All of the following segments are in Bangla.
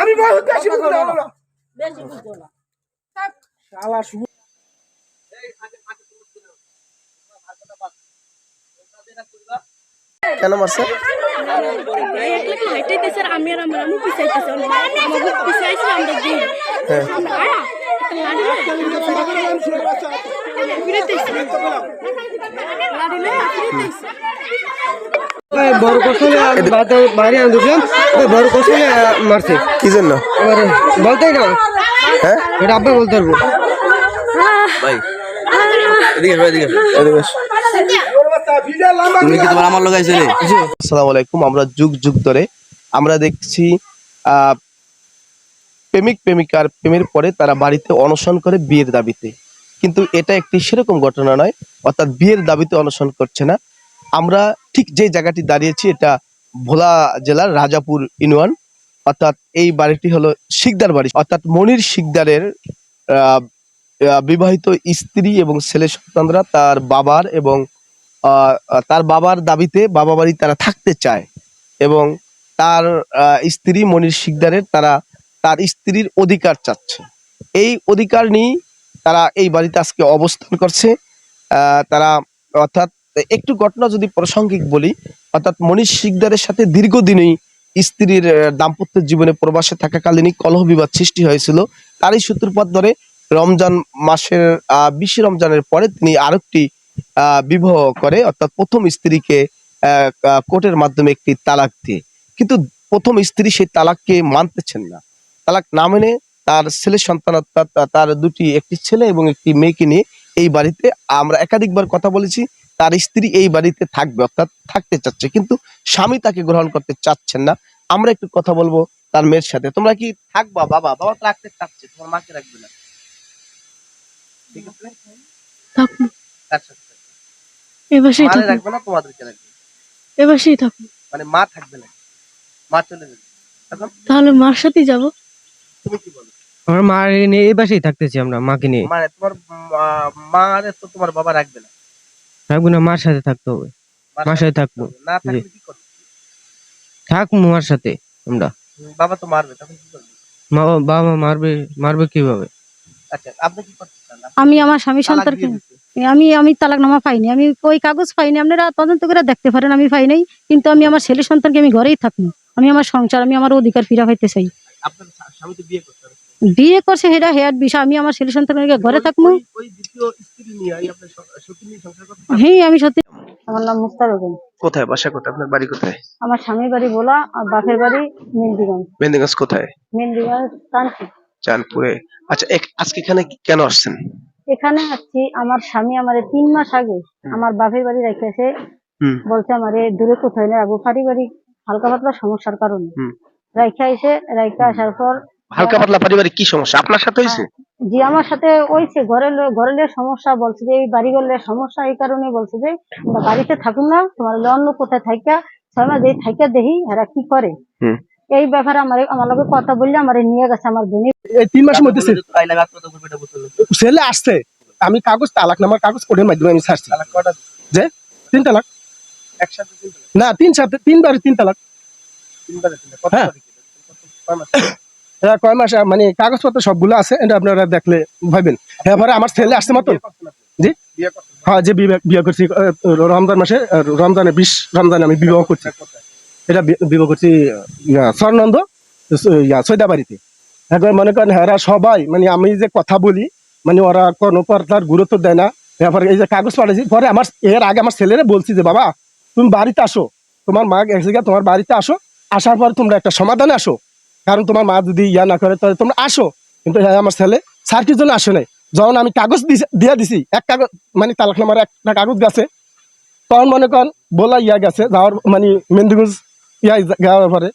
আমি বহুত বেশি বুঝতে পারব না বেশি বুঝতো না। শালা শুভ কেন মারছে? হাইটাইতেছে আমি আর আমার আমি পিছাইতেছে আমাকে পিছাইছে আমরা দিই হ্যাঁ আমরা আয়া লাড়ি না ফিরেতেছে লাড়ি না ফিরেতেছে বড় কৌশলে বাইরে আনতেছিলাম ওই বড় কৌশলে মারছে। কি জন্য? এবার বলতেই না হ্যাঁ? এটা আব্বা বলতে পারব। ভাই। আমার লাগাইছিলে আসসালামু আলাইকুম আমরা যুগ যুগ ধরে আমরা দেখছি আহ, প্রেমিক প্রেমিকার প্রেমের পরে তারা বাড়িতে অনশন করে বিয়ের দাবিতে। কিন্তু এটা একটি সেরকম ঘটনা নয় অর্থাৎ বিয়ের দাবিতে অনশন করছে না। আমরা ঠিক যে জায়গাটি দাঁড়িয়েছি, এটা ভোলা জেলার রাজাপুর ইউনিয়ন। অর্থাৎ এই বাড়িটি হলো শিকদার বাড়ি। অর্থাৎ মনির শিকদারের বিবাহিত স্ত্রী এবং ছেলে সন্তানরা তার বাবার এবং তার বাবার দাবিতে বাবা বাড়ি তারা থাকতে চায় এবং তার স্ত্রী মনির শিকদারের তারা তার স্ত্রীর অধিকার চাচ্ছে। এই অধিকার নিয়ে তারা এই বাড়িতে আজকে অবস্থান করছে। তারা অর্থাৎ একটু ঘটনা যদি প্রাসঙ্গিক বলি, অর্থাৎ মনীষ শিকদারের সাথে দীর্ঘদিনই স্ত্রীর দাম্পত্য জীবনে প্রবাসে থাকাকালীনই কলহ বিবাদ সৃষ্টি হয়েছিল। তারই সূত্রপাত ধরে রমজান মাসের বিশ রমজানের পরে তিনি আরেকটি বিবাহ করে, অর্থাৎ প্রথম স্ত্রীকে কোর্টের মাধ্যমে একটি তালাক দিয়ে। কিন্তু প্রথম স্ত্রী সেই তালাককে মানতেছেন না। তালাক না মেনে তার ছেলে সন্তান, অর্থাৎ তার দুটি, একটি ছেলে এবং একটি মেয়েকে নিয়ে এই বাড়িতে আমরা একাধিকবার কথা বলেছি। তার স্ত্রী এই বাড়িতে থাকবে অর্থাৎ থাকতে চাচ্ছে কিন্তু স্বামী তাকে গ্রহণ করতে চাচ্ছেন না। আমরা একটু কথা বলব তার মেয়ের সাথে। তোমরা কি থাকবা বাবা? বাবা তো রাখতে চাচ্ছে তোমার মাকে রাখবে না। ঠিক আছে? থাকুন সাথে থাকবে? এবাসেই মারে রাখবে না তোমাদেরকে রাখবে। এবাসেই থাকুন মানে মা থাকবে না। মা চলে যাবে। তাহলে মার সাথেই যাব। তুমি কি বলো? আমার মা নিয়ে এই বাসেই থাকতেছি আমরা মাকে নিয়ে। মানে তোমার মা- মারে তো তোমার বাবা রাখবে না। থাকব না মার সাথে থাকতে হবে। মার সাথে থাকব। না থাকলে কি করবে? থাকব মার সাথে আমরা। বাবা তো মারবে তখন কি করবে? মা বাবা মারবে মারবে কীভাবে? আচ্ছা আপনি কি করতে চান? আমি আমার স্বামী সন্তানকে আমি আমি তালাকনামা পাইনি। আমি ওই কাগজ পাইনি। আপনারা তদন্ত করে দেখতে পারেন আমি পাই নাই। কিন্তু আমি আমার ছেলে সন্তানকে আমি ঘরেই থাকি। আমি আমার সংসার আমি আমার অধিকার ফিরা পাইতে চাই। আপনার স্বামী তো বিয়ে করতে হবে। বিয়ে করছে সেটা হেয়ার বিষয় আমি আমার ছেলে সন্তানকে ঘরে থাকব? হ্যাঁ আমি সত্যি আমার নাম মুক্তার হোসেন। কোথায়? বাসা কোথায়? আপনার বাড়ি কোথায়? আমার স্বামীর বাড়ি বলা আর বাপের বাড়ি মেন্দিগঞ্জ মেহেন্দিগঞ্জ কোথায়? মেন্দিগঞ্জ কানপুর চাঁদপুরে। আচ্ছা এক- আজকে এখানে কেন আসছেন? এখানে আসছি আমার স্বামী আমারে তিন মাস আগে আমার বাপের বাড়ি রেখেছে। হুম। বলছে আমারে দূরে কোথায় না রাখব পারিবারিক হালকা পাতলা সমস্যার কারণে। হুম। রাইখা এসে রাইখা আসার পর হালকা পাতলা পারিবারিক কি সমস্যা? আপনার সাথে হয়েছে? জি আমার সাথে ওইছে ঘরের ঘরের সমস্যা বলছে যে এই বাড়ি ঘরের সমস্যা এই কারণে বলছে যে বাড়িতে থাকুন না তোমার অন্য কোথায় থাইকা ছয় মাস এই থাইকা দেখি এরা কি করে? এই ব্যাপারে আমার আমার লগে কথা বললে আমার নিয়ে গেছে আমার বোনের এই তিন মাসের মধ্যে ছেলে আসছে। আমি কাগজ তালাক নামার কাগজ কোর্টের মাধ্যমে আমি ছাড়ছি। যে? তিন তালাক। একসাথে না তিন সাথে তিনবার তিন তালাক। তিনবারে হ্যাঁ। কয় মাস? এরা কয় মাস মানে কাগজপত্র সবগুলো আছে এটা আপনারা দেখলে ভাবেন। এবারে আমার ছেলে আসছে মাত্র? জি? হ্যাঁ যে বিয়ে করছি রমজান মাসে রমজানে বিশ রমজানে আমি বিবাহ করছি। এটা বি- বিবাহ করছি স্বর্ণন্দ ইয়া সৈদাবাড়িতে। এখন মনে করেন এরা সবাই মানে আমি যে কথা বলি মানে ওরা কোনো তার গুরুত্ব দেয় না। এরপরে এই যে কাগজ পাঠাইছি পরে আমার এর আগে আমার ছেলেরা বলছি যে বাবা তুমি বাড়িতে আসো। তোমার মা গেছে তোমার বাড়িতে আসো। আসার পর তোমরা একটা সমাধানে আসো। কারণ তোমার মা যদি ইয়া না করে, তাহলে তোমরা আসো। কিন্তু হ্যাঁ আমার ছেলে স্যার কি জন্য আসে নাই। যখন আমি কাগজ দিয়ে দিছি, এক কাগজ মানে তালাক নামার একটা কাগজ গেছে। তখন মনে করেন বলা ইয়া গেছে, যাওয়ার মানে মেন্দিগঞ্জ ইয়া যাওয়ার পরে।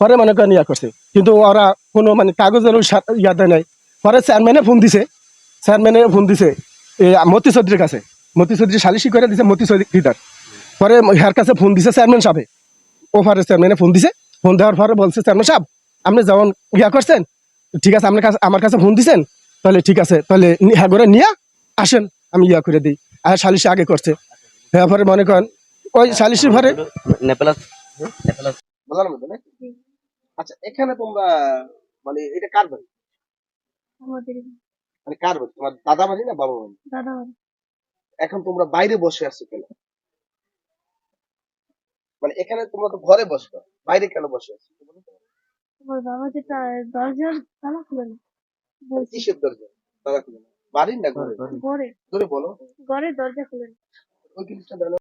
পরে মনে করেন ইয়া করছে। কিন্তু ওরা কোনো মানে কাগজের ওই ইয়া দেয় নাই। পরে চেয়ারম্যানে ফোন দিছে। চেয়ারম্যানে ফোন দিছে মতি চৌধুরীর কাছে। মতি চৌধুরী সালিশি করে দিছে মতি চৌধুরীদার পরে হের কাছে ফোন দিছে চেয়ারম্যান সাহেব। ও পরে চেয়ারম্যানে ফোন দিছে। ফোন দেওয়ার পরে বলছে, চেয়ারম্যান সাহেব আপনি যেমন ইয়া করছেন ঠিক আছে আপনার কাছে আমার কাছে ফোন দিছেন তাহলে ঠিক আছে তাহলে হ্যাঁ করে নিয়ে আসেন আমি ইয়া করে দিই। আর সালিশি আগে করছে। হ্যাঁ পরে মনে করেন ওই নেপাল নেপাল বলার মতো নাকি? আচ্ছা এখানে তোমরা মানে এটা কার বাড়ি? আমাদের মানে কার বাড়ি? তোমার দাদা বাড়ি না বাবা বাড়ি? দাদা এখন তোমরা বাইরে বসে আছো কেন? মানে এখানে তোমরা তো ঘরে বসবে বাইরে কেন বসে আছো? আমার বাবা যে দরজার তালা খুলে না কিসের দরজা? দাদা খুলে না। বাড়ির না ঘরে? ঘরে। ধরে বলো। ঘরে দরজা খুলে না ওই জিনিসটা জানো